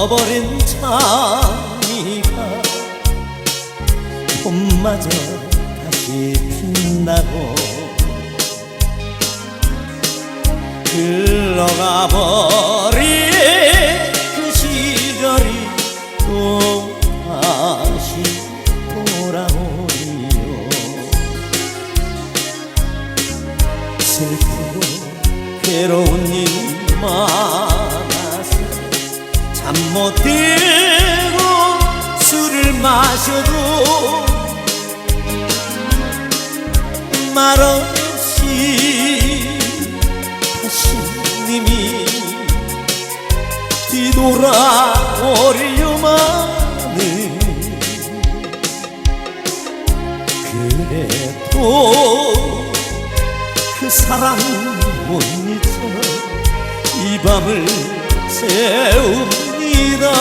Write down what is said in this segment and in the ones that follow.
져버린 장미가 봄마저 다시 핀다고 흘러가 버린 그 시절이 또 다시 돌아오리요. 슬프고 괴로운 일 많아서 잠 못 들고 술을 마셔도 말없이 다시 님이 뒤돌아오려마는 그래도 그 사랑 못 잊어 이 밤을 새웁니다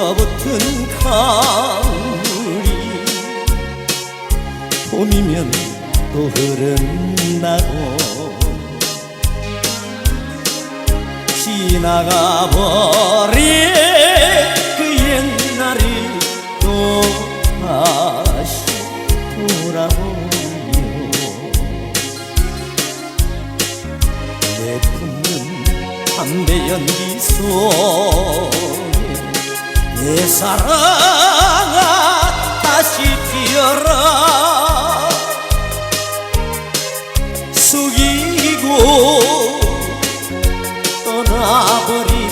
얼어붙은 강물이 봄이면 또 흐른다고. 지나가 버린 그 옛날이 또 다시 돌아오요 내 품는 담배 연기 속에 내 사랑아 다시 피어라. 숙이고 떠나버린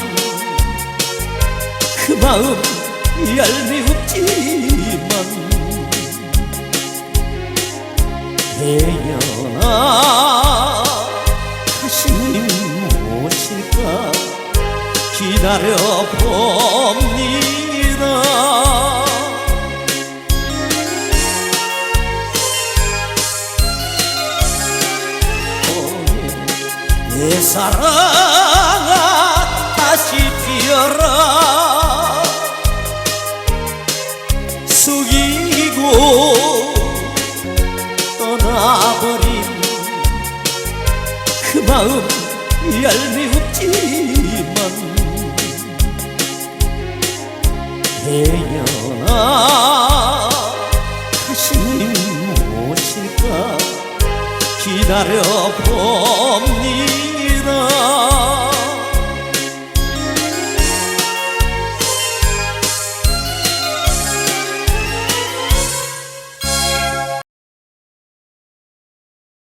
그 마음 얄미웠지만 태연아 다시는 오실까 기다려 봅니다 내 사랑아 다시 피어라. 숙이고 떠나버린 그 마음 얄미웠지만 태연아 다시는 오실까 기다려 봅니다 啊